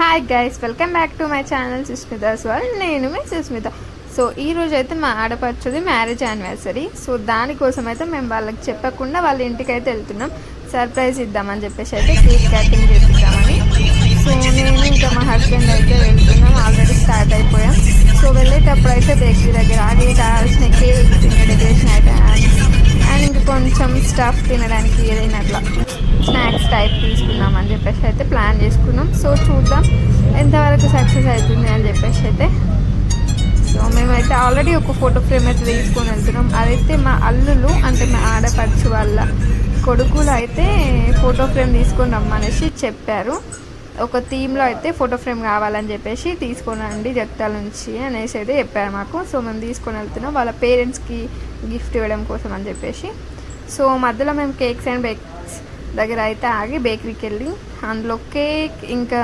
Hi guys welcome back to my channel Susmitha sir నేను మీ Susmitha. So ఈ రోజు అయితే మా ఆడపడుచుది మ్యారేజ్ యానివర్సరీ సో దానికోసం అయితే మేము వాళ్ళకి చెప్పకుండా వాళ్ళ ఇంటికి అయితే వెళ్తున్నాం. సర్ప్రైజ్ ఇద్దామని చెప్పేసి అయితే కేక్ కటింగ్ చేపిద్దామని. సో నేను ఇంకా మా హస్బెండ్ అయితే వెళ్తున్నాం. ఆల్రెడీ స్టార్ట్ అయిపోయాం. సో వెళ్ళేటప్పుడు అయితే బేకరీ దగ్గర ఆగి కావాల్సిన కేక్ డెకరేషన్ అయితే అండ్ ఇంకా కొంచెం స్టఫ్ తినడానికి ఏదైనా అట్లా స్నాక్స్ టైప్ తీసుకుందాం అని చెప్పేసి అయితే ప్లాన్ చేసుకున్నాం. సో చూద్దాం ఎంతవరకు సక్సెస్ అవుతుంది అని చెప్పేసి అయితే. సో మేమైతే ఆల్రెడీ ఒక ఫోటో ఫ్రేమ్ అయితే తీసుకొని వెళ్తున్నాం. అదైతే మా అల్లులు అంటే మా ఆడపడుచు వాళ్ళ కొడుకులు అయితే ఫోటో ఫ్రేమ్ తీసుకొని రమ్మనేసి చెప్పారు. ఒక థీమ్లో అయితే ఫోటో ఫ్రేమ్ కావాలని చెప్పేసి తీసుకొని జగతాల నుంచి అనేసి అయితే చెప్పారు మాకు. సో మేము తీసుకొని వెళ్తున్నాం. వాళ్ళ పేరెంట్స్కి గిఫ్ట్ ఇవ్వడం కోసం అని చెప్పేసి. సో మధ్యలో మేము కేక్స్ అండ్ బేక్స్ దగ్గర అయితే ఆగి బేకరీకి వెళ్ళి అందులో కేక్ ఇంకా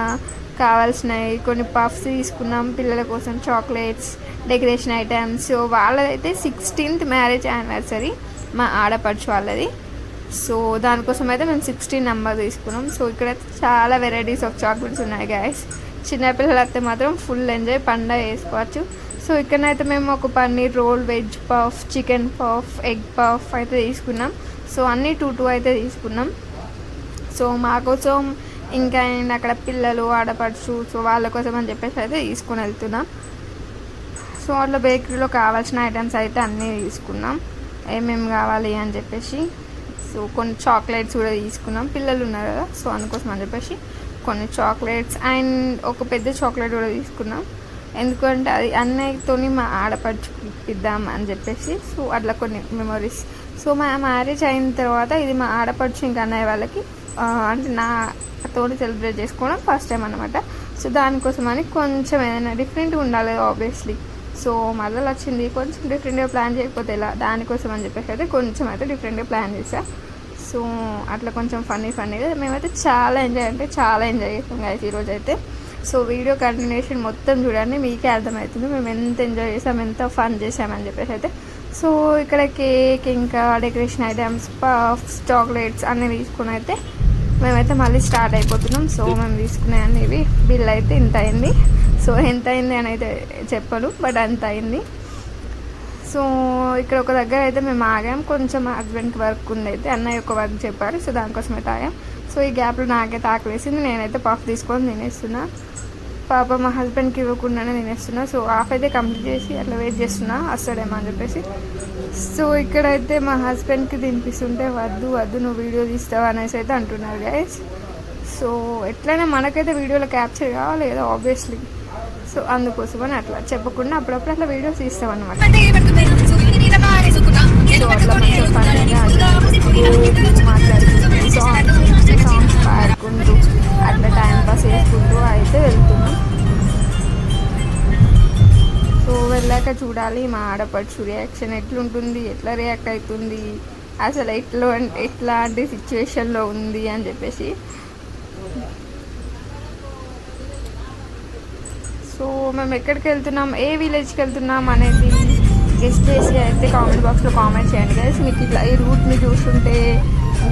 కావాల్సినవి కొన్ని పఫ్స్ తీసుకున్నాం. పిల్లల కోసం చాక్లెట్స్ డెకరేషన్ ఐటమ్స్. సో వాళ్ళదైతే సిక్స్టీన్త్ మ్యారేజ్ యానివర్సరీ మా ఆడపడుచు వాళ్ళది. సో దానికోసం అయితే మేము సిక్స్టీన్ నెంబర్ తీసుకున్నాం. సో ఇక్కడైతే చాలా వెరైటీస్ ఆఫ్ చాక్లెట్స్ ఉన్నాయి గ్యాస్ చిన్నపిల్లలు అయితే మాత్రం ఫుల్ ఎంజాయ్ పండగ వేసుకోవచ్చు సో ఇక్కడనైతే మేము ఒక paneer roll veg puff chicken puff egg puff అయితే తీసుకున్నాం. సో అన్నీ టూ టూ అయితే తీసుకున్నాం. సో మా కోసం ఇంకా నేను అక్కడ పిల్లలు ఆడపడుచు సో వాళ్ళ కోసం అని చెప్పేసి అయితే తీసుకుని వెళ్తున్నాం. సో అట్లా బేకరీలో కావాల్సిన ఐటమ్స్ అయితే అన్నీ తీసుకున్నాం. ఏమేమి కావాలి అని చెప్పేసి. సో కొన్ని చాక్లెట్స్ కూడా తీసుకున్నాం. పిల్లలు ఉన్నారు కదా సో అందుకోసం అని చెప్పేసి కొన్ని చాక్లెట్స్ అండ్ ఒక పెద్ద చాక్లెట్ కూడా తీసుకున్నాం. ఎందుకంటే అది అన్నయ్యతోని మా ఆడపడుచు ఇద్దాం అని చెప్పేసి సో అట్లా కొన్ని మెమొరీస్ సో మా మ్యారేజ్ అయిన తర్వాత ఇది మా ఆడపడుచు ఇంకా అన్నయ్య వాళ్ళకి అంటే నా తోటి సెలబ్రేట్ చేసుకోవడం ఫస్ట్ టైం అనమాట సో దానికోసం అని కొంచెం ఏదైనా డిఫరెంట్గా ఉండాలి ఆబ్వియస్లీ సో మళ్ళీ వచ్చింది. కొంచెం డిఫరెంట్గా ప్లాన్ చేయకపోతే ఇలా దానికోసం అని చెప్పేసి అయితే కొంచెం అయితే డిఫరెంట్గా ప్లాన్ చేసా సో అట్లా కొంచెం ఫన్నీ ఫన్నీగా మేమైతే చాలా ఎంజాయ్ అంటే చాలా ఎంజాయ్ చేసాం గాయస్ ఈరోజు అయితే. సో వీడియో కంటిన్యూషన్ మొత్తం చూడండి మీకే అర్థమవుతుంది. మేము ఎంత ఎంజాయ్ చేసాం ఎంత ఫన్ చేసామని చెప్పేసి అయితే. సో ఇక్కడ కేక్ ఇంకా డెకరేషన్ ఐటమ్స్ పఫ్స్ చాక్లెట్స్ అన్నీ తీసుకుని అయితే మేమైతే మళ్ళీ స్టార్ట్ అయిపోతున్నాం. సో మేము తీసుకునే అనేవి బిల్ అయితే ఇంత అయింది. సో ఎంత అయింది అని అయితే చెప్పను బట్ అంత అయింది. సో ఇక్కడ ఒక దగ్గర అయితే మేము ఆగాం. కొంచెం మా హస్బెండ్కి వర్క్ ఉంది అయితే అన్నయ్య ఒక వర్క్ చెప్పారు సో దానికోసం అయితే ఆగాం. సో ఈ గ్యాప్లో నాకైతే ఆకలేసింది. నేనైతే పఫ్ తీసుకొని తినేస్తున్నాను పాప మా హస్బెండ్కి ఇవ్వకుండానే తినేస్తున్నా. సో హాఫ్ అయితే కంప్లీట్ చేసి అట్లా వెయిట్ చేస్తున్నా. వస్తాడేమో అని చెప్పేసి. సో ఇక్కడైతే మా హస్బెండ్కి తినిపిస్తుంటే వద్దు వద్దు నువ్వు వీడియో తీస్తావు? అనేసి అయితే అంటున్నారు గైస్ సో ఎట్లయినా మనకైతే వీడియోలో క్యాప్చర్ కావాలి కదా ఆబ్వియస్లీ సో అందుకోసమని అట్లా చెప్పకుండా అప్పుడప్పుడు అట్లా వీడియోస్ తీస్తాం అనమాట సో అట్లా మాట్లాడుకుంటూ సాంగ్స్ సాంగ్స్ పాడుకుంటూ అట్లా టైం పాస్ చేసుకుంటూ అయితే వెళ్తున్నాం. సో వెళ్ళాక చూడాలి మా ఆడపడుచు రియాక్షన్ ఎట్లుంటుంది ఎట్లా రియాక్ట్ అవుతుంది అసలు ఎట్లా ఎట్లాంటి సిచ్యువేషన్లో ఉంది అని చెప్పేసి. సో మేము ఎక్కడికి వెళ్తున్నాం ఏ విలేజ్కి వెళ్తున్నాం అనేది గెస్ట్ చేసి అయితే కామెంట్ బాక్స్లో కామెంట్ చేయండి. గైస్ మీకు ఇట్లా ఈ రూట్ని చూస్తుంటే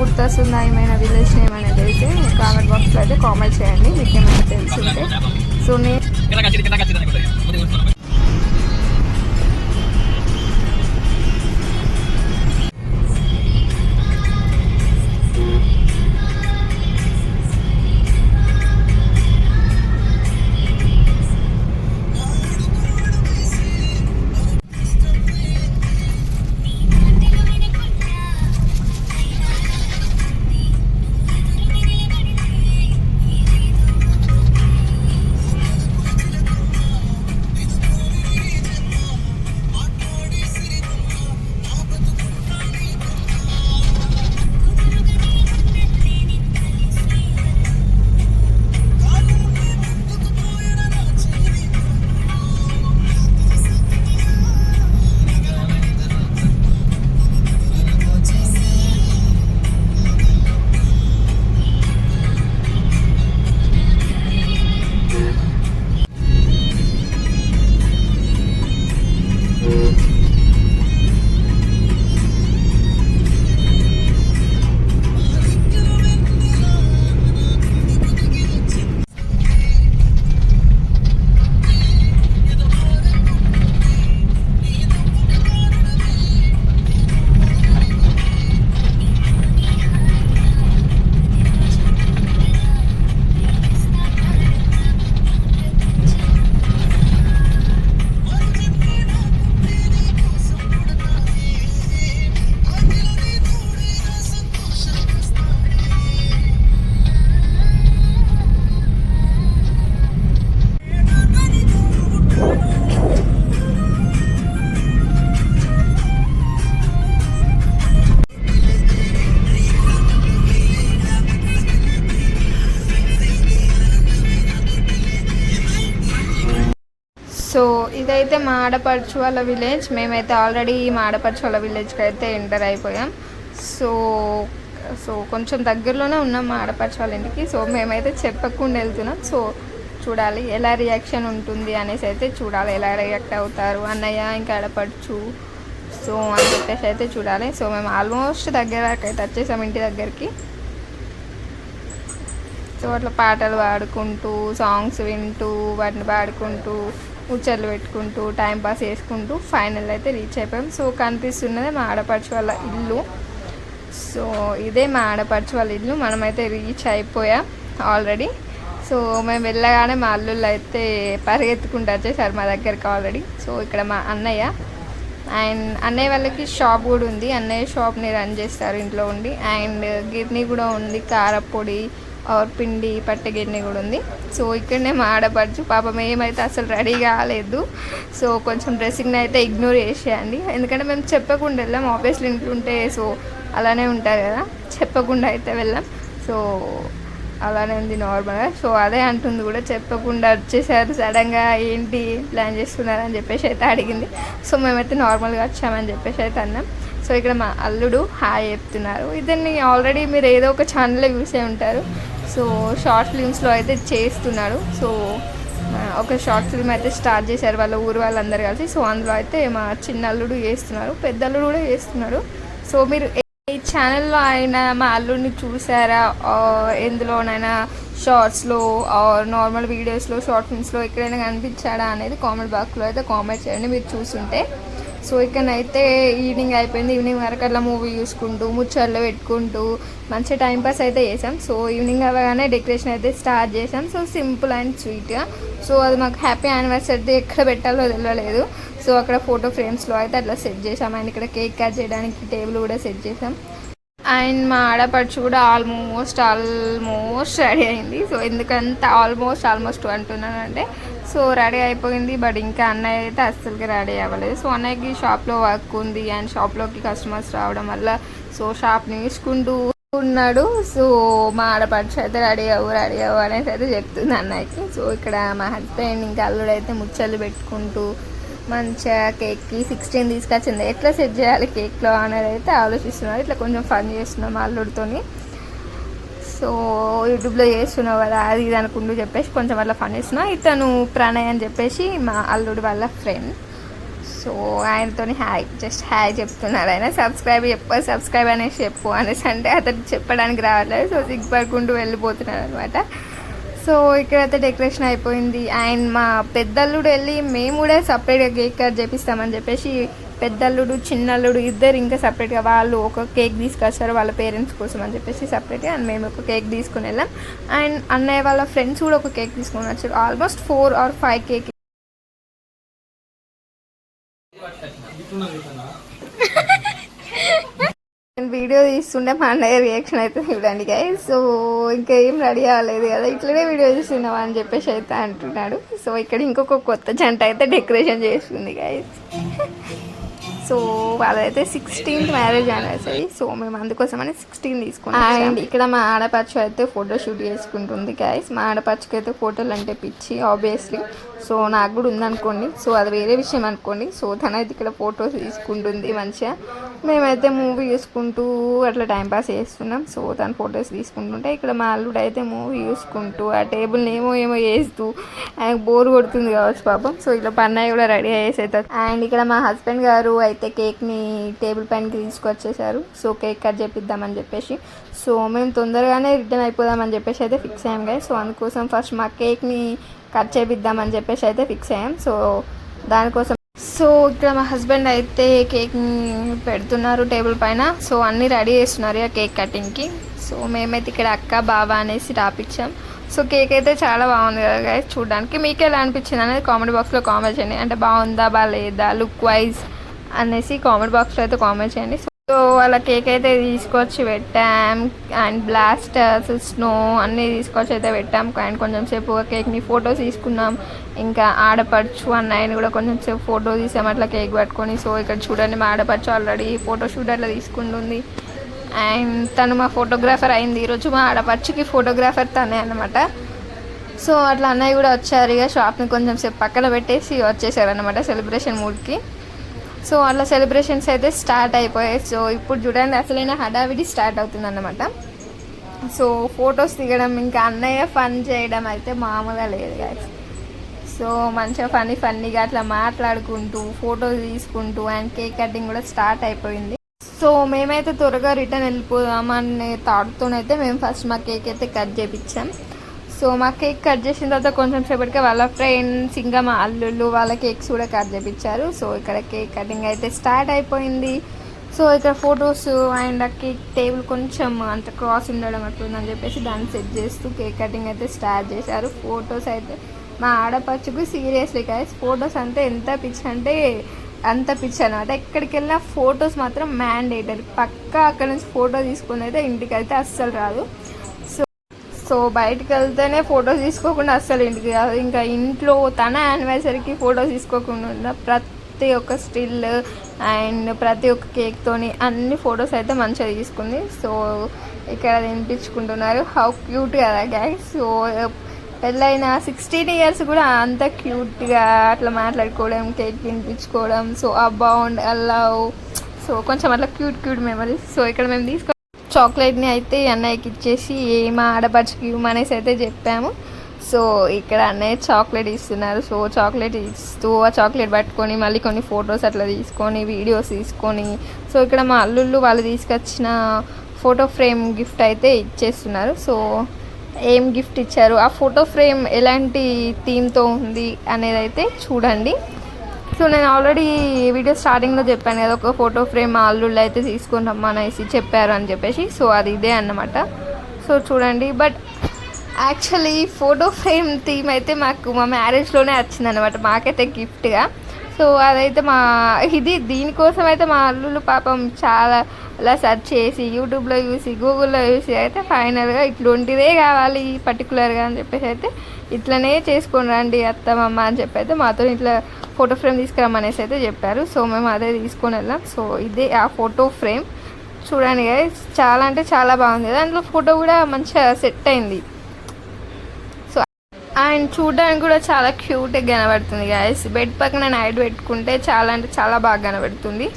గుర్తొస్తుందా ఏమైనా విలేజ్ నేమ్ అనేది అయితే కామెంట్ బాక్స్లో అయితే కామెంట్ చేయండి. మీకు ఏమైనా తెలుసుంటే. సో నేను ఇదైతే మా ఆడపడుచు వాళ్ళ విలేజ్ మేమైతే ఆల్రెడీ మా ఆడపడుచు వాళ్ళ విలేజ్కి అయితే ఎంటర్ అయిపోయాం. సో సో కొంచెం దగ్గరలోనే ఉన్నాం మా ఆడపడుచు వాళ్ళ ఇంటికి. సో మేమైతే చెప్పకుండా వెళ్తున్నాం. సో చూడాలి ఎలా రియాక్షన్ ఉంటుంది అనేసి అయితే చూడాలి. ఎలా రియాక్ట్ అవుతారు అన్నయ్య ఇంకా ఆడపడుచు. సో అని చెప్పేసి అయితే చూడాలి. సో మేము ఆల్మోస్ట్ దగ్గరకైతే అయితే వచ్చేసాం ఇంటి దగ్గరికి. సో అట్లా పాటలు పాడుకుంటూ సాంగ్స్ వింటూ వాటిని పాడుకుంటూ ముచ్చట్లు పెట్టుకుంటూ టైం పాస్ చేసుకుంటూ ఫైనల్ అయితే రీచ్ అయిపోయాం. సో కనిపిస్తున్నది మా ఆడపడుచు వాళ్ళ ఇల్లు. సో ఇదే మా ఆడపడుచు వాళ్ళ ఇల్లు. మనమైతే రీచ్ అయిపోయాం ఆల్రెడీ సో మేము వెళ్ళగానే మా అల్లుళ్ళు అయితే పరిగెత్తుకుంటూ వచ్చేసారు మా దగ్గరికి ఆల్రెడీ సో ఇక్కడ మా అన్నయ్య. అండ్ అన్నయ్య వాళ్ళకి షాప్ కూడా ఉంది. అన్నయ్య షాప్ని రన్ చేస్తారు ఇంట్లో ఉండి. అండ్ గిర్నీ కూడా ఉంది కారపొడి ఆర్ పిండి పట్టె కూడా ఉంది. సో ఇక్కడనే మా ఆడపడుచు పాపం ఏమైతే అసలు రెడీ కాలేదు. సో కొంచెం డ్రెస్సింగ్ని అయితే ఇగ్నోర్ చేసేయండి. ఎందుకంటే మేము చెప్పకుండా వెళ్ళాం. ఆబ్వియస్లీ ఇంట్లో ఉంటే సో అలానే ఉంటారు కదా. చెప్పకుండా అయితే వెళ్ళాం. సో అలానే ఉంది నార్మల్గా సో అదే అంటుంది కూడా చెప్పకుండా వచ్చేసారు. సడన్గా ఏంటి ప్లాన్ చేస్తున్నారని చెప్పేసి అయితే అడిగింది. సో మేమైతే నార్మల్గా వచ్చామని చెప్పేసి అయితే అన్నాం. సో ఇక్కడ మా అల్లుడు హాయ్ చెప్తున్నారు. ఇతన్ని ఆల్రెడీ మీరు ఏదో ఒక ఛానల్లో చూసే ఉంటారు. సో షార్ట్ ఫిల్మ్స్లో అయితే చేస్తున్నాడు సో ఒక షార్ట్ ఫిల్మ్ అయితే స్టార్ట్ చేశారు వాళ్ళ ఊరు వాళ్ళందరూ కలిసి. సో అందులో అయితే మా చిన్న అల్లుడు చేస్తున్నారు పెద్ద అల్లుడు కూడా చేస్తున్నారు. సో మీరు ఈ ఛానల్లో ఆయన మా అల్లుడిని చూసారా? ఎందులోనైనా షార్ట్స్లో ఆర్ నార్మల్ వీడియోస్లో షార్ట్ ఫిల్మ్స్లో ఎక్కడైనా కనిపించాడా అనేది కామెంట్ బాక్స్లో అయితే కామెంట్ చేయండి. మీరు చూసుంటే సో ఇక్కడైతే ఈవినింగ్ అయిపోయింది. ఈవినింగ్ వరకు అట్లా మూవీ చూసుకుంటూ ముచ్చట్లు పెట్టుకుంటూ మంచి టైం పాస్ అయితే చేసాం. సో ఈవినింగ్ అవ్వగానే డెకరేషన్ అయితే స్టార్ట్ చేసాం. సో సింపుల్ అండ్ స్వీట్గా సో అది మాకు హ్యాపీ యానివర్సరీ ఎక్కడ పెట్టాలో తెలియలేదు సో అక్కడ ఫోటో ఫ్రేమ్స్లో అయితే అట్లా సెట్ చేసాం. అండ్ ఇక్కడ కేక్ కట్ చేయడానికి టేబుల్ కూడా సెట్ చేసాం. అండ్ మా ఆడపడుచు కూడా ఆల్మోస్ట్ ఆల్మోస్ట్ రెడీ అయింది. సో ఎందుకంత ఆల్మోస్ట్ ఆల్మోస్ట్ అంటున్నానంటే సో రెడీ అయిపోయింది బట్ ఇంకా అన్నయ్య అయితే అస్సలుకి రెడీ అవ్వలేదు. సో అన్నయ్యకి షాప్లో వర్క్ ఉంది అండ్ షాప్లోకి కస్టమర్స్ రావడం వల్ల సో షాప్ నేర్చుకుంటూ ఉన్నాడు. సో మా ఆడపడుచు అయితే రెడీ అవ్వు రెడీ అవ్వు అనేసి అయితే చెప్తుంది అన్నయ్యకి. సో ఇక్కడ మా హస్బెండ్ ఇంకా అల్లుడు అయితే ముచ్చలు పెట్టుకుంటూ మంచిగా కేక్కి సిక్స్టీన్ తీసుకొచ్చింది. ఎట్లా సెట్ చేయాలి కేక్లో అనేది అయితే ఆలోచిస్తున్నారు. ఇట్లా కొంచెం ఫన్ చేస్తున్నాం అల్లుడితోని. సో యూట్యూబ్లో చేస్తున్నావు కదా అది ఇది అనుకుంటూ చెప్పేసి కొంచెం వాళ్ళ ఫన్ చేస్తున్నా. ఇతను ప్రణయ్ అని చెప్పేసి మా అల్లుడు వాళ్ళ ఫ్రెండ్ సో ఆయనతోని హాయ్ జస్ట్ హాయ్ చెప్తున్నారు ఆయన. సబ్స్క్రైబ్ చెప్పు సబ్స్క్రైబ్ అనేసి చెప్పు అనేసి అంటే అతను చెప్పడానికి రావట్లేదు. సో సిగ్గుపడుకుంటూ వెళ్ళిపోతున్నారు అనమాట సో ఇక్కడైతే డెకరేషన్ అయిపోయింది. అండ్ మా పెద్దల్లుడు వెళ్ళి మేము కూడా సపరేట్గా కేక్ కట్ చేపిస్తామని చెప్పేసి పెద్దల్లుడు చిన్నల్లుడు ఇద్దరు ఇంకా సపరేట్గా వాళ్ళు ఒక కేక్ తీసుకొస్తారు వాళ్ళ పేరెంట్స్ కోసం అని చెప్పేసి సపరేట్గా అండ్ మేము ఒక కేక్ తీసుకుని వెళ్ళాం. అండ్ అన్నయ్య వాళ్ళ ఫ్రెండ్స్ కూడా ఒక కేక్ తీసుకొని వచ్చారు. Almost four or five cake video తీస్తుండే మా అన్నయ్య రియాక్షన్ అయితే చూడండి గైస్ సో ఇంకా ఏం రెడీ అవ్వలేదు కదా. ఇట్లనే వీడియో తీస్తున్నావా అని చెప్పేసి అయితే అంటున్నాడు. సో ఇక్కడ ఇంకొక కొత్త జంట అయితే డెకరేషన్ చేస్తుంది గైస్ సో వాళ్ళైతే సిక్స్టీన్త్ మ్యారేజ్ యానివర్సరీ సో మేము అందుకోసమని సిక్స్టీన్ తీసుకున్నాం. అండ్ ఇక్కడ మా ఆడపడుచు అయితే ఫోటో షూట్ చేసుకుంటుంది గైస్ మా ఆడపడుచుకి అయితే ఫోటోలు అంటే పిచ్చి ఆబ్వియస్లీ సో నాకు కూడా ఉందనుకోండి. సో అది వేరే విషయం అనుకోండి. సో తనైతే ఇక్కడ ఫొటోస్ తీసుకుంటుంది మంచిగా. మేమైతే మూవీ చూసుకుంటూ అట్లా టైంపాస్ చేస్తున్నాం. సో తను ఫొటోస్ తీసుకుంటుంటే ఇక్కడ మా అల్లుడు అయితే మూవీ చూసుకుంటూ ఆ టేబుల్ని ఏమో ఏమో వేస్తూ ఆయనకు బోర్ కొడుతుంది కావచ్చు పాపం. సో ఇలా పన్నయ్య కూడా రెడీ అయ్యేసి అవుతుంది అండ్ ఇక్కడ మా హస్బెండ్ గారు అయితే కేక్ని టేబుల్ పైనకి తీసుకొచ్చేసారు. సో కేక్ కట్ చేపిద్దామని చెప్పేసి. సో మేము తొందరగానే రిటర్న్ అయిపోదామని చెప్పేసి అయితే ఫిక్స్ అయ్యాం కదా సో అందుకోసం ఫస్ట్ మా కేక్ని కట్ చేపిద్దామని చెప్పేసి అయితే ఫిక్స్ అయ్యాం. సో దానికోసం సో ఇక్కడ మా హస్బెండ్ అయితే కేక్ పెడుతున్నారు టేబుల్ పైన. సో అన్నీ రెడీ చేస్తున్నారు ఆ కేక్ కటింగ్కి. సో మేమైతే ఇక్కడ అక్క బావ అనేసి రాపిచ్చాం. సో కేక్ అయితే చాలా బాగుంది కదా చూడడానికి. మీకు ఎలా అనిపించింది అనేది కామెంట్ బాక్స్లో కామెంట్ చేయండి. అంటే బాగుందా బాగాలేదా లుక్ వైజ్ అనేసి కామెంట్ బాక్స్లో అయితే కామెంట్ చేయండి. సో వాళ్ళ కేక్ అయితే తీసుకొచ్చి పెట్టాం అండ్ బ్లాస్టర్స్ స్నో అన్నీ తీసుకొచ్చి అయితే పెట్టాం. అండ్ కొంచెం సేపు కేక్ని ఫొటోస్ తీసుకున్నాం. ఇంకా ఆడపడుచు అన్నయ్యని కూడా కొంచెం సేపు ఫోటో తీసాం. అట్లా కేక్ పట్టుకొని. సో ఇక్కడ చూడండి మా ఆడపడుచు ఆల్రెడీ ఫోటో షూట్ అట్లా తీసుకుంటుంది. అండ్ తను మా ఫోటోగ్రాఫర్ అయింది. ఈరోజు మా ఆడపడుచుకి ఫోటోగ్రాఫర్ తనే అనమాట సో అట్లా అన్నయ్య కూడా వచ్చారు. ఇక షాప్ని కొంచెం సేపు పక్కన పెట్టేసి వచ్చేసారు అనమాట సెలబ్రేషన్ మూడ్కి. సో అట్లా సెలబ్రేషన్స్ అయితే స్టార్ట్ అయిపోయాయి. సో ఇప్పుడు చూడండి అసలైన హడావిడి స్టార్ట్ అవుతుంది అన్నమాట సో ఫొటోస్ దిగడం ఇంకా అన్నయ్య ఫన్ చేయడం అయితే మామూలుగా లేదు గాయస్ సో మంచిగా ఫన్నీ ఫన్నీగా అట్లా మాట్లాడుకుంటూ ఫొటోస్ తీసుకుంటూ అండ్ కేక్ కటింగ్ కూడా స్టార్ట్ అయిపోయింది. సో మేమైతే త్వరగా రిటర్న్ వెళ్ళిపోదామనే థాట్తోనైతే మేము ఫస్ట్ మా కేక్ అయితే కట్ చేపించాం. సో మా కేక్ కట్ చేసిన తర్వాత కొంచెం సేపటికి వాళ్ళ ఫ్రెండ్స్ ఇంకా మా అల్లుళ్ళు వాళ్ళ కేక్స్ కూడా కట్ చేపించారు. సో ఇక్కడ కేక్ కటింగ్ అయితే స్టార్ట్ అయిపోయింది. సో ఇక్కడ ఫొటోస్ అండ్ ఆ కేక్ టేబుల్ కొంచెం అంత క్రాస్ ఉండడం అట్లుందని చెప్పేసి దాన్ని సెట్ చేస్తూ కేక్ కటింగ్ అయితే స్టార్ట్ చేశారు. ఫొటోస్ అయితే మా ఆడపచ్చుకు సీరియస్లీ కాదు ఫొటోస్ అంతే ఎంత పిచ్చి అంటే అంత పిచ్చి అనమాట ఎక్కడికి వెళ్ళినా ఫొటోస్ మాత్రం మ్యాండేటరీ. పక్కా అక్కడ నుంచి ఫోటో తీసుకుని అయితే ఇంటికి అయితే అస్సలు రాదు. సో బయటికి వెళ్తేనే ఫొటోస్ తీసుకోకుండా అస్సలు ఇంటికి రాదు. ఇంకా ఇంట్లో తన యానివర్సరీకి ఫొటోస్ తీసుకోకుండా ప్రతి ఒక్క స్టిల్ అండ్ ప్రతి ఒక్క కేక్తోని అన్ని ఫొటోస్ అయితే మంచిగా తీసుకుంది. సో ఇక్కడ తినిపించుకుంటున్నారు. హౌ క్యూట్ కదా గ్యాస్ సో పెళ్ళైన సిక్స్టీన్ ఇయర్స్ కూడా అంత క్యూట్గా అట్లా మాట్లాడుకోవడం కేక్ తినిపించుకోవడం. సో ఆ బాండ్ అలా సో కొంచెం అట్లా క్యూట్ క్యూట్ మెమరీస్ సో ఇక్కడ మేము తీసుకో చాక్లెట్ని అయితే అన్నయ్యకి ఇచ్చేసి మా ఆడపడుచుకి ఇవ్వమనేసి అయితే చెప్పాము. సో ఇక్కడ అన్నయ్య చాక్లెట్ ఇస్తున్నారు. సో చాక్లెట్ ఇస్తూ ఆ చాక్లెట్ పట్టుకొని మళ్ళీ కొన్ని ఫొటోస్ అట్లా తీసుకొని వీడియోస్ తీసుకొని సో ఇక్కడ మా అల్లుళ్ళు వాళ్ళు తీసుకొచ్చిన ఫోటో ఫ్రేమ్ గిఫ్ట్ అయితే ఇచ్చేస్తున్నారు. సో ఏం గిఫ్ట్ ఇచ్చారు? ఆ ఫోటో ఫ్రేమ్ ఎలాంటి థీమ్తో ఉంది అనేది అయితే చూడండి. సో నేను ఆల్రెడీ వీడియో స్టార్టింగ్లో చెప్పాను కదా ఒక ఫోటో ఫ్రేమ్ మా అల్లుళ్ళు అయితే తీసుకుని రమ్మనేసి చెప్పారు అని చెప్పేసి సో అది ఇదే అన్నమాట. సో చూడండి but actually photo frame theme అయితే మాకు మా మ్యారేజ్లోనే వచ్చిందనమాట మాకైతే గిఫ్ట్గా సో అదైతే మా ఇది దీనికోసం అయితే మా అల్లుళ్ళు పాపం చాలా అలా సెర్చ్ చేసి యూట్యూబ్లో చూసి గూగుల్లో చూసి అయితే ఫైనల్గా ఇట్లాంటిదే కావాలి పర్టికులర్గా అని చెప్పేసి అయితే ఇట్లనే చేసుకొని రండి అత్తమమ్మ అని చెప్పి అయితే మాతో ఇట్లా ఫోటో ఫ్రేమ్ తీసుకురమ్మనేసి అయితే చెప్పారు. సో మేము అదే తీసుకొని వెళ్ళాం. సో ఇదే ఆ ఫోటో ఫ్రేమ్. చూడండి guys చాలా అంటే చాలా బాగుంది. దాంట్లో ఫోటో కూడా మంచిగా సెట్ అయింది. సో అండ్ చూడడానికి కూడా చాలా క్యూట్గా కనబడుతుంది గాయస్ బెడ్ పక్కన నైట్ పెట్టుకుంటే చాలా అంటే చాలా బాగా కనబడుతుంది.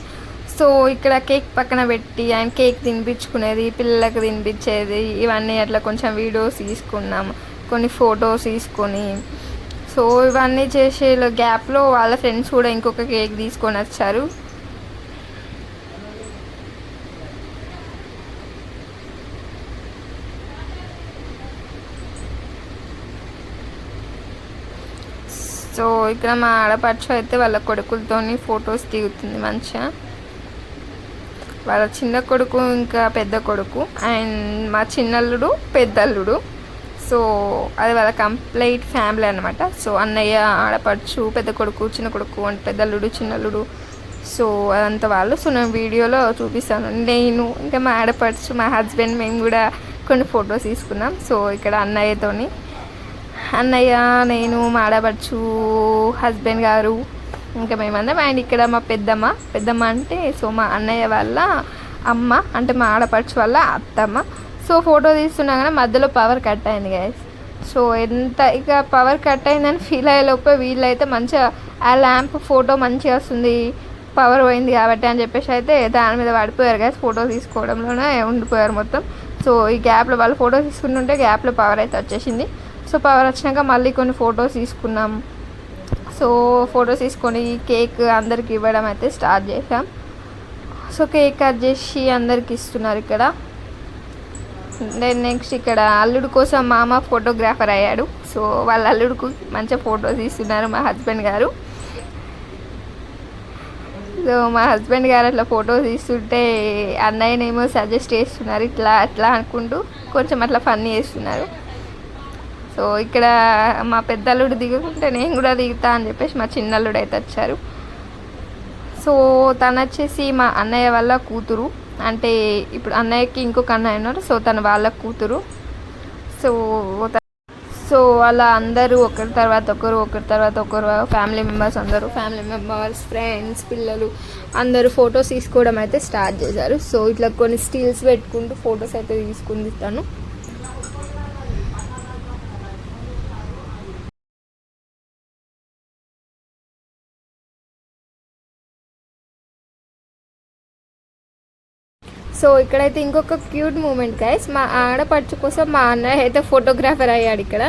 సో ఇక్కడ కేక్ పక్కన పెట్టి ఆయన కేక్ తినిపించుకునేది పిల్లలకు తినిపించేది ఇవన్నీ అట్లా కొంచెం వీడియోస్ తీసుకున్నాం కొన్ని ఫొటోస్ తీసుకొని. సో ఇవన్నీ చేసే గ్యాప్లో వాళ్ళ ఫ్రెండ్స్ కూడా ఇంకొక కేక్ తీసుకొని వచ్చారు. సో ఇక్కడ మా ఆడపడుచు అయితే వాళ్ళ కొడుకులతోని ఫొటోస్ దిగుతుంది మంచిగా. వాళ్ళ చిన్న కొడుకు ఇంకా పెద్ద కొడుకు. అండ్ మా చిన్నల్లుడు పెద్దల్లుడు. సో అది వాళ్ళ కంప్లీట్ ఫ్యామిలీ అనమాట సో అన్నయ్య ఆడపడుచు పెద్ద కొడుకు చిన్న కొడుకు అంటే పెద్దల్లుడు చిన్నల్లుడు. సో అదంతా వాళ్ళు. సో నేను వీడియోలో చూపిస్తాను. నేను ఇంకా మా ఆడపడుచు మా హస్బెండ్ మేము కూడా కొన్ని ఫొటోస్ తీసుకున్నాం. సో ఇక్కడ అన్నయ్యతోని. అన్నయ్య నేను మా ఆడపడుచు హస్బెండ్ గారు ఇంకా మేమందరం అండ్ ఇక్కడ మా పెద్దమ్మ. పెద్దమ్మ అంటే సో మా అన్నయ్య వాళ్ళ అమ్మ అంటే మా ఆడపడుచు వాళ్ళ అత్తమ్మ. సో ఫోటో తీస్తున్నా కానీ మధ్యలో పవర్ కట్ అయింది గైస్ సో ఎంత ఇక పవర్ కట్ అయిందని ఫీల్ అయ్యేలోపే వీళ్ళైతే మంచిగా ఆ ల్యాంప్ ఫోటో మంచిగా వస్తుంది పవర్ పోయింది కాబట్టి అని చెప్పేసి అయితే దాని మీద పడిపోయారు గైస్ ఫోటో తీసుకోవడంలోనే ఉండిపోయారు మొత్తం. సో ఈ గ్యాప్లో వాళ్ళు ఫోటో తీసుకుంటుంటే గ్యాప్లో పవర్ అయితే వచ్చేసింది. సో పవర్ వచ్చినాక మళ్ళీ కొన్ని ఫొటోస్ తీసుకున్నాం. సో ఫొటోస్ తీసుకొని కేక్ అందరికి ఇవ్వడం అయితే స్టార్ట్ చేసాం సో కేక్ కట్ చేసి అందరికి ఇస్తున్నారు ఇక్కడ. దెన్ నెక్స్ట్ ఇక్కడ అల్లుడు కోసం మామ ఫోటోగ్రాఫర్ అయ్యాడు. సో వాళ్ళ అల్లుడుకు మంచిగా ఫొటోస్ ఇస్తున్నారు మా హస్బెండ్ గారు. సో మా హస్బెండ్ గారు అట్లా ఫొటోస్ తీస్తుంటే అన్నయ్యనేమో సజెస్ట్ చేస్తున్నారు ఇట్లా అట్లా అనుకుంటూ కొంచెం అట్లా ఫన్నీ చేస్తున్నారు. సో ఇక్కడ మా పెద్దల్లుడు దిగకుంటే నేను కూడా దిగుతా అని చెప్పేసి మా చిన్నల్లుడు అయితే వచ్చారు. సో తను వచ్చేసి మా అన్నయ్య వాళ్ళ కూతురు. అంటే ఇప్పుడు అన్నయ్యకి ఇంకొక అన్నయ్య ఉన్నారు. సో తన వాళ్ళ కూతురు. సో సో అలా అందరూ ఒకరి తర్వాత ఒకరు ఒకరి తర్వాత ఒకరు ఫ్యామిలీ మెంబర్స్ అందరూ ఫ్యామిలీ మెంబర్స్ ఫ్రెండ్స్ పిల్లలు అందరూ ఫొటోస్ తీసుకోవడం అయితే స్టార్ట్ చేశారు. సో ఇట్లా కొన్ని స్టిల్స్ పెట్టుకుంటూ ఫొటోస్ అయితే తీసుకుంది తను. సో ఇక్కడైతే ఇంకొక క్యూట్ మూమెంట్ గైస్ మా ఆడపడుచు కోసం మా అన్నయ్య అయితే ఫోటోగ్రాఫర్ అయ్యాడు ఇక్కడ.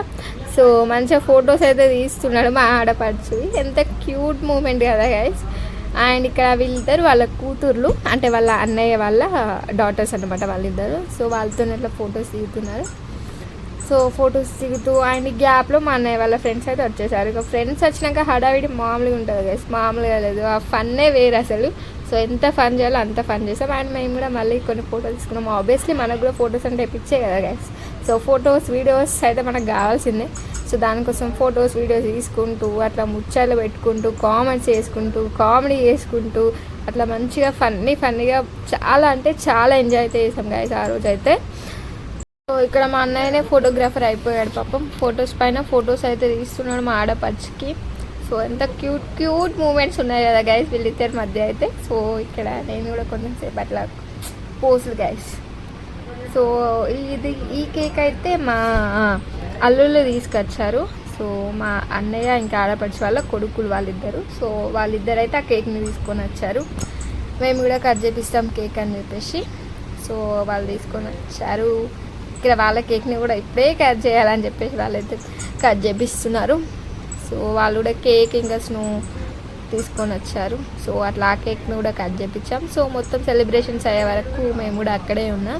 సో మంచిగా ఫొటోస్ అయితే తీస్తున్నాడు మా ఆడపడుచు. ఎంత క్యూట్ మూమెంట్ కదా గైస్ అండ్ ఇక్కడ వీళ్ళిద్దరు వాళ్ళ కూతుర్లు అంటే వాళ్ళ అన్నయ్య వాళ్ళ డాటర్స్ అనమాట వాళ్ళిద్దరు. సో వాళ్ళతో ఇట్లా ఫొటోస్ దిగుతున్నారు. సో ఫొటోస్ దిగుతూ అండ్ గ్యాప్లో మా అన్నయ్య వాళ్ళ ఫ్రెండ్స్ అయితే వచ్చేసారు. ఇక ఫ్రెండ్స్ వచ్చినాక హడావిడి మామూలుగా ఉంటుంది గైస్ మామూలుగా లేదు. ఆ ఫన్నే వేరు అసలు. సో ఎంత ఫన్ చేయాలో అంత ఫన్ చేసాం అండ్ మేము కూడా మళ్ళీ కొన్ని ఫోటోస్ తీసుకున్నాం. ఆబ్వియస్లీ మనకు కూడా ఫొటోస్ అంటే పిచ్చే కదా గైస్ సో ఫొటోస్ వీడియోస్ అయితే మనకు కావాల్సిందే. సో దానికోసం ఫొటోస్ వీడియోస్ తీసుకుంటూ అట్లా ముచ్చాలు పెట్టుకుంటూ కామెంట్స్ చేసుకుంటూ కామెడీ చేసుకుంటూ అట్లా మంచిగా ఫన్నీ ఫన్నీగా చాలా అంటే చాలా ఎంజాయ్ అయితే చేసాం గైస్ ఆ రోజు అయితే సో ఇక్కడ మా అన్నయ్యనే ఫోటోగ్రాఫర్ అయిపోయాడు పాపం. ఫొటోస్ పైన ఫొటోస్ అయితే తీస్తున్నాడు మా ఆడపడిచికి సో ఎంత క్యూట్ క్యూట్ మూమెంట్స్ ఉన్నాయి కదా గైస్ వీళ్ళిద్దరి మధ్య అయితే. సో ఇక్కడ నేను కూడా కొంచెం సేపు అట్లా పోజులు గైస్ సో ఇది ఈ కేక్ అయితే మా అల్లుళ్ళు తీసుకొచ్చారు. సో మా అన్నయ్య ఇంకా ఆడపడిచి వాళ్ళ కొడుకులు వాళ్ళిద్దరు. సో వాళ్ళిద్దరు అయితే ఆ కేక్ని తీసుకొని వచ్చారు. మేము కూడా కట్ చేపిస్తాం కేక్ అని చెప్పేసి. సో వాళ్ళు తీసుకొని వచ్చారు. ఇక్కడ వాళ్ళ కేక్ని కూడా ఇప్పుడే కట్ చేయాలని చెప్పేసి వాళ్ళైతే కట్ చేపిస్తున్నారు. సో వాళ్ళు కూడా కేక్ ఇంకా స్నో తీసుకొని వచ్చారు. సో అట్లా ఆ కేక్ని కూడా కట్ చేపించాం. సో మొత్తం సెలబ్రేషన్స్ అయ్యే వరకు మేము కూడా అక్కడే ఉన్నాం.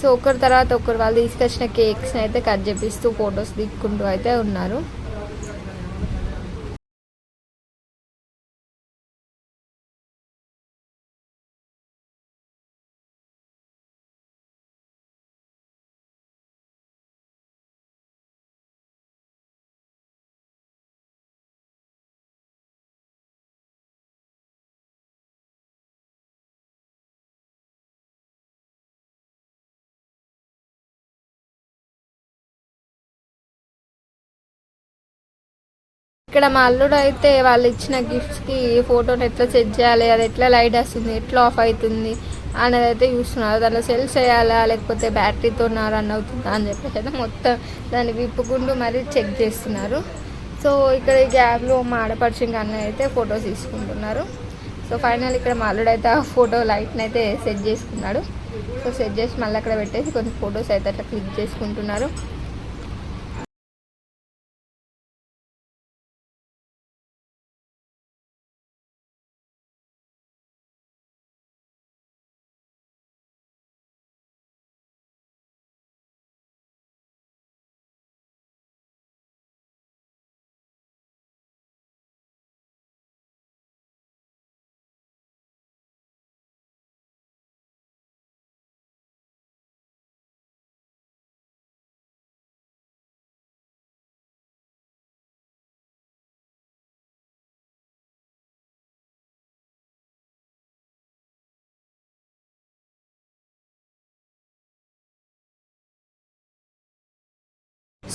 సో ఒకరి తర్వాత ఒకరు వాళ్ళు తీసుకొచ్చిన కేక్స్ని అయితే కట్ చేపిస్తూ ఫొటోస్ దిక్కుంటూ అయితే ఉన్నారు. ఇక్కడ మా అల్లుడు అయితే వాళ్ళు ఇచ్చిన గిఫ్ట్స్కి ఫోటోని ఎట్లా సెట్ చేయాలి అది ఎట్లా లైట్ వస్తుంది ఎట్లా ఆఫ్ అవుతుంది అనేది అయితే చూస్తున్నారు. దాంట్లో సెల్ చేయాలా లేకపోతే బ్యాటరీతో రన్ అవుతుందా అని చెప్పేసి అయితే మొత్తం దాన్ని విప్పుకుంటూ మరీ చెక్ చేస్తున్నారు. సో ఇక్కడ ఈ గ్యాప్లో మా ఆడపడిచి ఇంకా అయితే ఫొటోస్ తీసుకుంటున్నారు. సో ఫైనల్ ఇక్కడ మా అల్లుడు అయితే ఆ ఫోటో లైట్ని అయితే సెట్ చేసుకున్నాడు. సో సెట్ చేసి మళ్ళీ అక్కడ పెట్టేసి కొన్ని ఫొటోస్ అయితే అట్లా క్లిక్ చేసుకుంటున్నారు.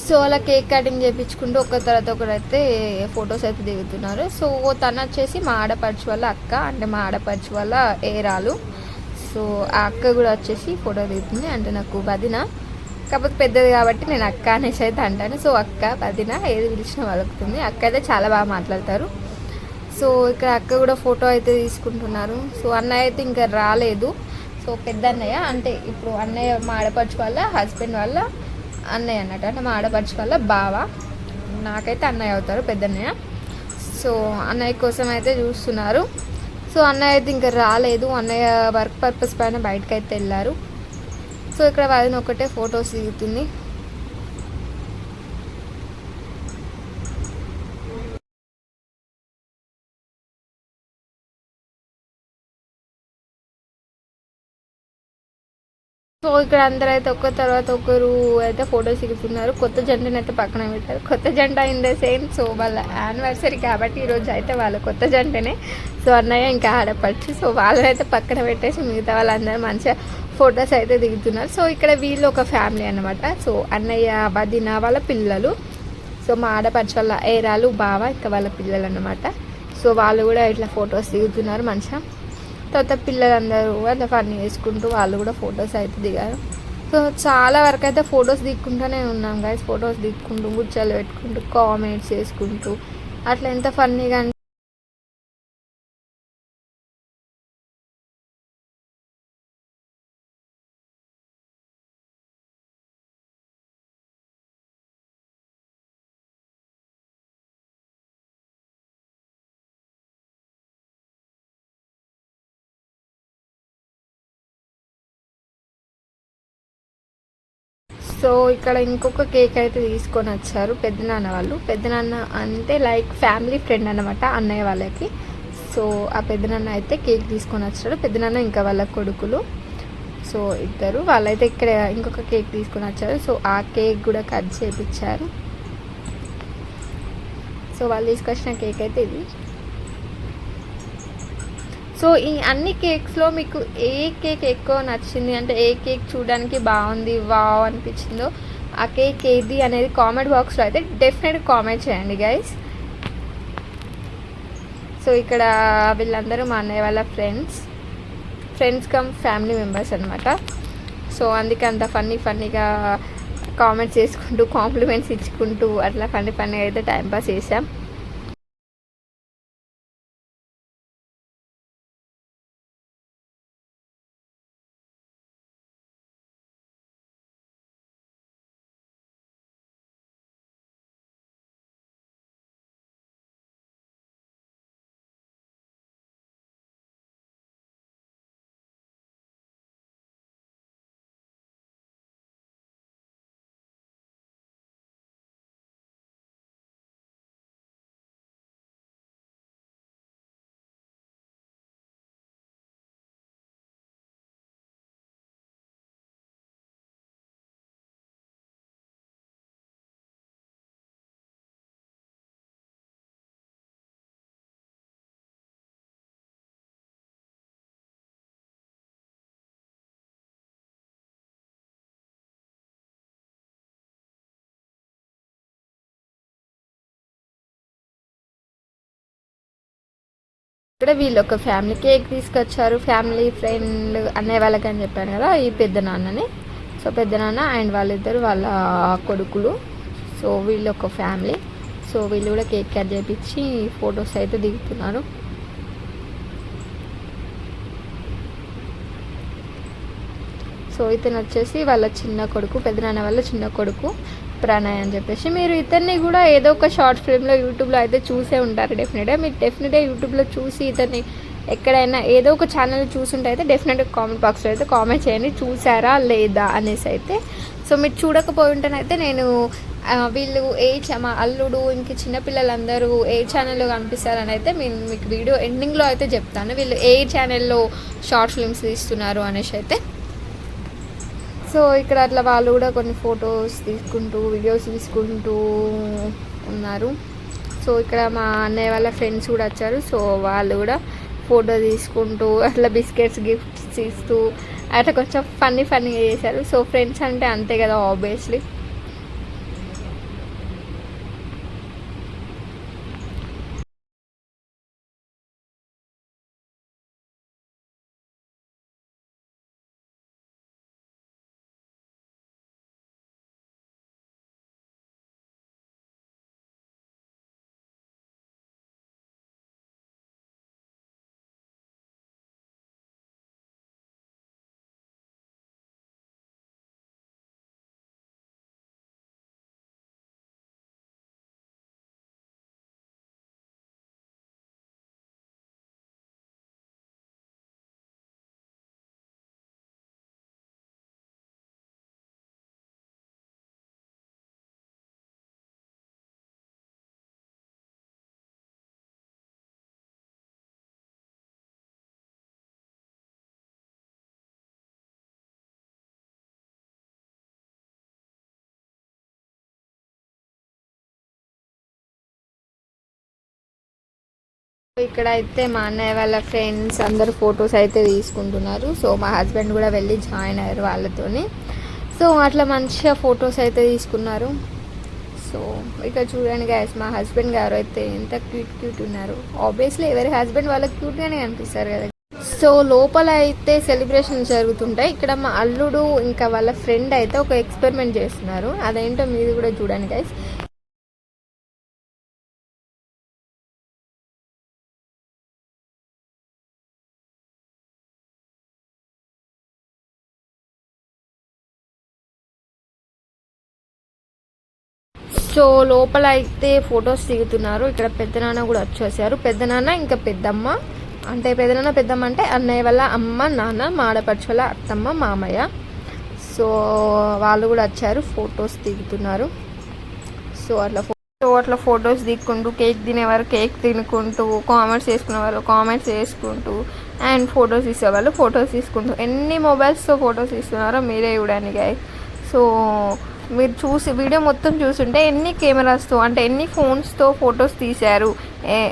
సో అలా కేక్ కటింగ్ చేయించుకుంటూ ఒక తర్వాత ఒకరు అయితే ఫొటోస్ అయితే దిగుతున్నారు. సో తను వచ్చేసి మా ఆడపడుచు వాళ్ళ అక్క అంటే మా ఆడపడుచు వాళ్ళ ఏరాలు. సో ఆ అక్క కూడా వచ్చేసి ఫోటో దిగుతుంది. అంటే నాకు వదిన. కాకపోతే పెద్దది కాబట్టి నేను అక్క అనేసి అయితే అంటాను. సో అక్క వదిన ఏది పిలిచినా వలుకుతుంది అక్క అయితే చాలా బాగా మాట్లాడతారు. సో ఇక్కడ అక్క కూడా ఫోటో అయితే తీసుకుంటున్నారు. సో అన్నయ్య అయితే ఇంకా రాలేదు. సో పెద్ద అన్నయ్య అంటే ఇప్పుడు అన్నయ్య మా ఆడపడుచు వాళ్ళ హస్బెండ్ వాళ్ళ అన్నయ్య అన్నట్టు. అంటే మా ఆడపడుచు వాళ్ళ బావ. నాకైతే అన్నయ్య అవుతారు పెద్దన్నయ్య. సో అన్నయ్య కోసం అయితే చూస్తున్నారు. సో అన్నయ్య అయితే ఇంకా రాలేదు. అన్నయ్య వర్క్ పర్పస్ పైన బయటకు అయితే వెళ్ళారు. సో ఇక్కడ వాళ్ళని ఒకటే ఫొటోస్ దిగుతుంది. సో ఇక్కడ అందరూ అయితే ఒక్క తర్వాత ఒకరు అయితే ఫొటోస్ దిగుతున్నారు. కొత్త జంటని అయితే పక్కన పెట్టారు. కొత్త జంట ఇన్ ద సేమ్ సో వాళ్ళ యానివర్సరీ కాబట్టి ఈరోజు అయితే వాళ్ళ కొత్త జంటనే సో అన్నయ్య ఇంకా ఆడపడుచు సో వాళ్ళని అయితే పక్కన పెట్టేసి మిగతా వాళ్ళందరూ మంచిగా ఫొటోస్ అయితే దిగుతున్నారు. సో ఇక్కడ వీళ్ళు ఒక ఫ్యామిలీ అనమాట సో అన్నయ్య వదిన వాళ్ళ పిల్లలు. సో మా ఆడపడుచు వాళ్ళ ఏరాలు బావ ఇంకా వాళ్ళ పిల్లలు అనమాట సో వాళ్ళు కూడా ఇట్లా ఫొటోస్ దిగుతున్నారు మంచిగా. తర్వాత పిల్లలందరూ అట్లా ఫన్నీ చేసుకుంటూ వాళ్ళు కూడా ఫొటోస్ అయితే దిగారు. సో చాలా వరకు అయితే ఫొటోస్ దిక్కుంటూనే ఉన్నాం గైస్ ఫొటోస్ దిక్కుంటూ గుచ్చాలు పెట్టుకుంటూ కామెంట్స్ చేసుకుంటూ. అట్లా ఎంత ఫన్నీగా సో ఇక్కడ ఇంకొక కేక్ అయితే తీసుకొని వచ్చారు పెద్దనాన్న వాళ్ళు. పెద్దనాన్న అంటే లైక్ ఫ్యామిలీ ఫ్రెండ్ అనమాట అన్నయ్య వాళ్ళకి. సో ఆ పెద్దనాన్న అయితే కేక్ తీసుకొని వచ్చాడు. పెద్దనాన్న ఇంకా వాళ్ళ కొడుకులు. సో ఇద్దరు. వాళ్ళైతే ఇక్కడ ఇంకొక కేక్ తీసుకొని వచ్చారు. సో ఆ కేక్ కూడా కట్ చేపించారు సో వాళ్ళు తీసుకొచ్చిన కేక్ అయితే ఇది. సో ఈ అన్ని కేక్స్లో మీకు ఏ కేక్ ఎక్కువ నచ్చింది? అంటే ఏ కేక్ చూడడానికి బాగుంది వావ్ అనిపించిందో ఆ కేక్ ఏది అనేది కామెంట్ బాక్స్లో అయితే డెఫినెట్ కామెంట్ చేయండి గైస్. సో ఇక్కడ వీళ్ళందరూ మా అన్నయ్య వాళ్ళ friends. Friends come family members అనమాట సో అందుకే అంత ఫన్నీ ఫన్నీగా కామెంట్స్ చేసుకుంటూ కాంప్లిమెంట్స్ ఇచ్చుకుంటూ అట్లా ఫన్నీ ఫన్నీగా అయితే టైంపాస్ చేసాం ఇక్కడ వీళ్ళు ఒక ఫ్యామిలీ కేక్ తీసుకొచ్చారు. ఫ్యామిలీ ఫ్రెండ్ అన్నయ్య వాళ్ళకి అని చెప్పాను కదా ఈ పెద్ద నాన్నని. సో పెద్ద నాన్న అండ్ వాళ్ళిద్దరు వాళ్ళ కొడుకులు. సో వీళ్ళు ఒక ఫ్యామిలీ సో వీళ్ళు కూడా కేక్ కట్ చేపించి ఫొటోస్ అయితే దిగుతున్నారు. సో ఇతను వచ్చేసి వాళ్ళ చిన్న కొడుకు పెద్దనాన్న వాళ్ళ చిన్న కొడుకు. ప్రణయ్ అని చెప్పేసి. మీరు ఇతన్ని కూడా ఏదో ఒక షార్ట్ ఫిల్మ్లో యూట్యూబ్లో అయితే చూసే ఉంటారు డెఫినెట్గా మీరు డెఫినెట్గా యూట్యూబ్లో చూసి ఇతన్ని ఎక్కడైనా ఏదో ఒక ఛానల్ చూసుంటే అయితే డెఫినెట్గా కామెంట్ బాక్స్లో అయితే కామెంట్ చేయండి. చూసారా లేదా అనేసి అయితే. సో మీరు చూడకపోయి ఉంటేనైతే నేను వీళ్ళు ఏ చ- మా అల్లుడు ఇంక చిన్నపిల్లలందరూ ఏ ఛానల్లో కనిపిస్తారని అయితే నేను మీకు వీడియో ఎండింగ్లో అయితే చెప్తాను. వీళ్ళు ఏ ఛానల్లో షార్ట్ ఫిల్మ్స్ తీస్తున్నారు అనేసి అయితే సో ఇక్కడ అట్లా వాళ్ళు కూడా కొన్ని ఫొటోస్ తీసుకుంటూ వీడియోస్ తీసుకుంటూ ఉన్నారు. సో ఇక్కడ మా అన్నయ్య వాళ్ళ ఫ్రెండ్స్ కూడా వచ్చారు. సో వాళ్ళు కూడా ఫోటో తీసుకుంటూ అట్లా బిస్కెట్స్ గిఫ్ట్స్ ఇస్తూ అట్లా కొంచెం ఫన్నీ ఫన్నీగా చేశారు. సో ఫ్రెండ్స్ అంటే అంతే కదా ఆబ్వియస్లీ ఇక్కడ అయితే మా అన్నయ్య వాళ్ళ ఫ్రెండ్స్ అందరు ఫొటోస్ అయితే తీసుకుంటున్నారు. సో మా హస్బెండ్ కూడా వెళ్ళి జాయిన్ అయ్యారు వాళ్ళతోని. సో అట్లా మంచిగా ఫొటోస్ అయితే తీసుకున్నారు. సో ఇక్కడ చూడండి గాయస్ మా హస్బెండ్ గారు అయితే ఎంత క్యూట్ క్యూట్ ఉన్నారు. ఆబ్వియస్లీ ఎవరి హస్బెండ్ వాళ్ళకి క్యూట్గానే కనిపిస్తారు కదా. సో లోపల అయితే సెలబ్రేషన్ జరుగుతుంటాయి. ఇక్కడ మా అల్లుడు ఇంకా వాళ్ళ ఫ్రెండ్ అయితే ఒక ఎక్స్పెరిమెంట్ చేస్తున్నారు. అదేంటో మీరు కూడా చూడండి గైస్ సో లోపల అయితే ఫొటోస్ దిగుతున్నారు. ఇక్కడ పెద్దనాన్న కూడా వచ్చేసారు. పెద్దనాన్న ఇంకా పెద్దమ్మ. అంటే పెద్దనాన్న పెద్దమ్మ అంటే అన్నయ్య వాళ్ళ అమ్మ నాన్న మాడపడుచు వాళ్ళ అత్తమ్మ మామయ్య. సో వాళ్ళు కూడా వచ్చారు ఫొటోస్ దిగుతున్నారు. సో అట్లా సో అట్లా ఫొటోస్ దిక్కుంటూ కేక్ తినేవారు కేక్ తినుకుంటూ కామెంట్స్ చేసుకునేవారు కామెంట్స్ చేసుకుంటూ అండ్ ఫొటోస్ తీసేవాళ్ళు ఫొటోస్ తీసుకుంటూ. ఎన్ని మొబైల్స్తో ఫొటోస్ తీస్తున్నారో మీరే చూడండి గాయ సో మీరు చూసి వీడియో మొత్తం చూసుంటే ఎన్ని కెమెరాస్తో అంటే ఎన్ని ఫోన్స్తో ఫొటోస్ తీశారు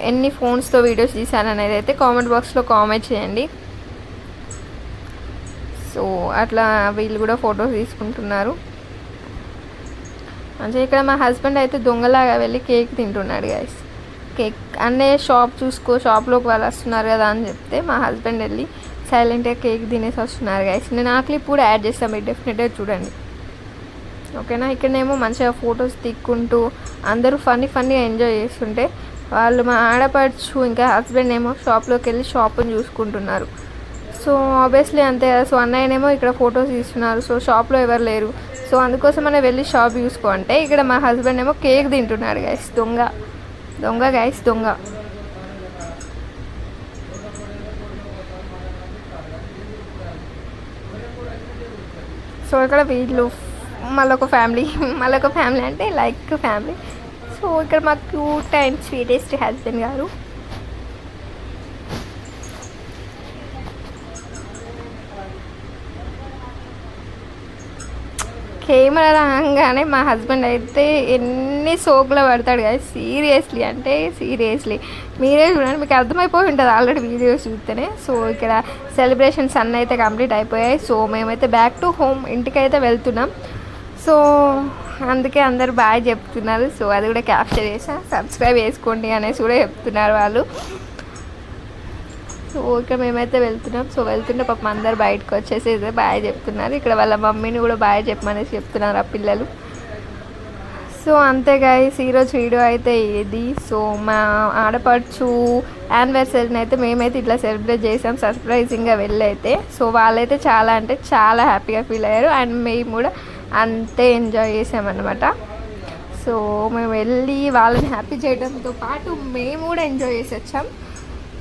ఎన్ని ఫోన్స్తో వీడియోస్ తీశారు అనేది అయితే కామెంట్ బాక్స్లో కామెంట్ చేయండి. సో అట్లా వీళ్ళు కూడా ఫొటోస్ తీసుకుంటున్నారు. అంటే ఇక్కడ మా హస్బెండ్ అయితే దొంగలాగా వెళ్ళి కేక్ తింటున్నాడు గైస్ కేక్ అన్నే షాప్ చూసుకో షాప్లోకి వాళ్ళు వస్తున్నారు కదా అని చెప్తే మా హస్బెండ్ వెళ్ళి సైలెంట్గా కేక్ తినేసి వస్తున్నారు గైస్ నేను ఆ క్లిప్ కూడా యాడ్ చేస్తాను మీరు డెఫినెట్గా చూడండి. ఓకేనా? ఇక్కడనేమో మంచిగా ఫొటోస్ తిక్కుంటూ అందరూ ఫన్నీ ఫన్నీగా ఎంజాయ్ చేస్తుంటే వాళ్ళు మా ఆడపడుచు ఇంకా హస్బెండ్ ఏమో షాప్లోకి వెళ్ళి షాప్ని చూసుకుంటున్నారు. సో ఆబ్వియస్లీ అంతే కదా. సో అన్నయ్యనేమో ఇక్కడ ఫొటోస్ తీస్తున్నారు. సో షాప్లో ఎవరు లేరు. సో అందుకోసం అనే వెళ్ళి షాప్ చూసుకో అంటే ఇక్కడ మా హస్బెండ్ ఏమో కేక్ తింటున్నాడు గైస్ దొంగ. దొంగ గైస్ దొంగ. సో ఇక్కడ వీళ్ళు మళ్ళీ ఒక ఫ్యామిలీ మళ్ళీ ఒక ఫ్యామిలీ అంటే లైక్ ఫ్యామిలీ. సో ఇక్కడ మా క్యూట్ అండ్ స్వీటెస్ట్ హస్బెండ్ గారు. కెమెరా రాగానే మా హస్బెండ్ అయితే ఎన్ని సోకులు పడతాడు కదా సీరియస్లీ అంటే సీరియస్లీ. మీరే చూడండి మీకు అర్థమైపోయి ఉంటుంది ఆల్రెడీ వీడియోస్ చూస్తేనే. సో ఇక్కడ సెలబ్రేషన్స్ అన్నీ అయితే కంప్లీట్ అయిపోయాయి. సో మేమైతే బ్యాక్ టు హోమ్ ఇంటికైతే వెళ్తున్నాం. సో అందుకే అందరు బాగా చెప్తున్నారు. సో అది కూడా క్యాప్చర్ చేసా. సబ్స్క్రైబ్ చేసుకోండి అనేసి కూడా చెప్తున్నారు వాళ్ళు. సో ఇక్కడ మేమైతే వెళ్తున్నాం. సో వెళ్తుంటే పాపం అందరు బయటకు వచ్చేసి అయితే బాగా చెప్తున్నారు. ఇక్కడ వాళ్ళ మమ్మీని కూడా బాగా చెప్పమనేసి చెప్తున్నారు ఆ పిల్లలు. సో అంతే గాయస్ ఈరోజు వీడియో అయితే ఇది సో మా ఆడపడుచు యానివర్సరీని అయితే మేమైతే ఇట్లా సెలబ్రేట్ చేసాం. సర్ప్రైజింగ్గా వెళ్ళైతే. సో వాళ్ళైతే చాలా అంటే చాలా హ్యాపీగా ఫీల్ అయ్యారు. అండ్ మేము కూడా అంతే ఎంజాయ్ చేసామన్నమాట. సో మేము వెళ్ళి వాళ్ళని హ్యాపీ చేయడంతో పాటు మేము కూడా ఎంజాయ్ చేసి వచ్చాం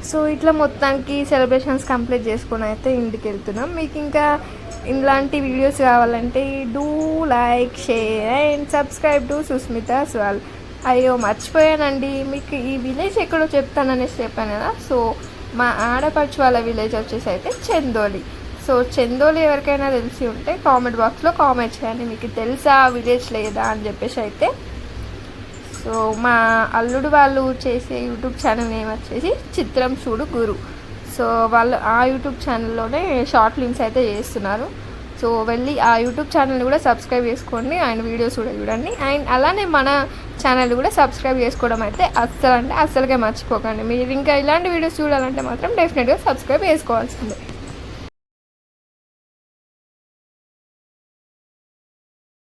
సో ఇట్లా మొత్తానికి సెలబ్రేషన్స్ కంప్లీట్ చేసుకొని అయితే ఇంటికి వెళ్తున్నాం. మీకు ఇంకా ఇలాంటి వీడియోస్ కావాలంటే do like share and subscribe to Susmitha స్వాల్ అయ్యో మర్చిపోయానండి. మీకు ఈ విలేజ్ ఎక్కడో చెప్తాననేసి చెప్పాను కదా. సో మా ఆడపడుచు వాళ్ళ విలేజ్ వచ్చేసి అయితే చందోలి. సో చందోలు ఎవరికైనా తెలిసి ఉంటే కామెంట్ బాక్స్లో కామెంట్ చేయండి. మీకు తెలుసా విలేజ్ లేదా అని చెప్పేసి అయితే. సో మా అల్లుడు వాళ్ళు చేసే యూట్యూబ్ ఛానల్ నేమ్ వచ్చేసి చిత్రం చూడు గురు. సో వాళ్ళు ఆ యూట్యూబ్ ఛానల్లోనే షార్ట్ ఫిల్మ్స్ అయితే చేస్తున్నారు. సో వెళ్ళి ఆ యూట్యూబ్ ఛానల్ని కూడా సబ్స్క్రైబ్ చేసుకోండి ఆయన వీడియోస్ కూడా చూడండి. అండ్ అలానే మన ఛానల్ కూడా సబ్స్క్రైబ్ చేసుకోవడం అయితే అస్సలు అంటే అస్సలుగా మర్చిపోకండి. మీరు ఇంకా ఇలాంటి వీడియోస్ చూడాలంటే మాత్రం డెఫినెట్గా సబ్స్క్రైబ్ చేసుకోవాల్సిందే.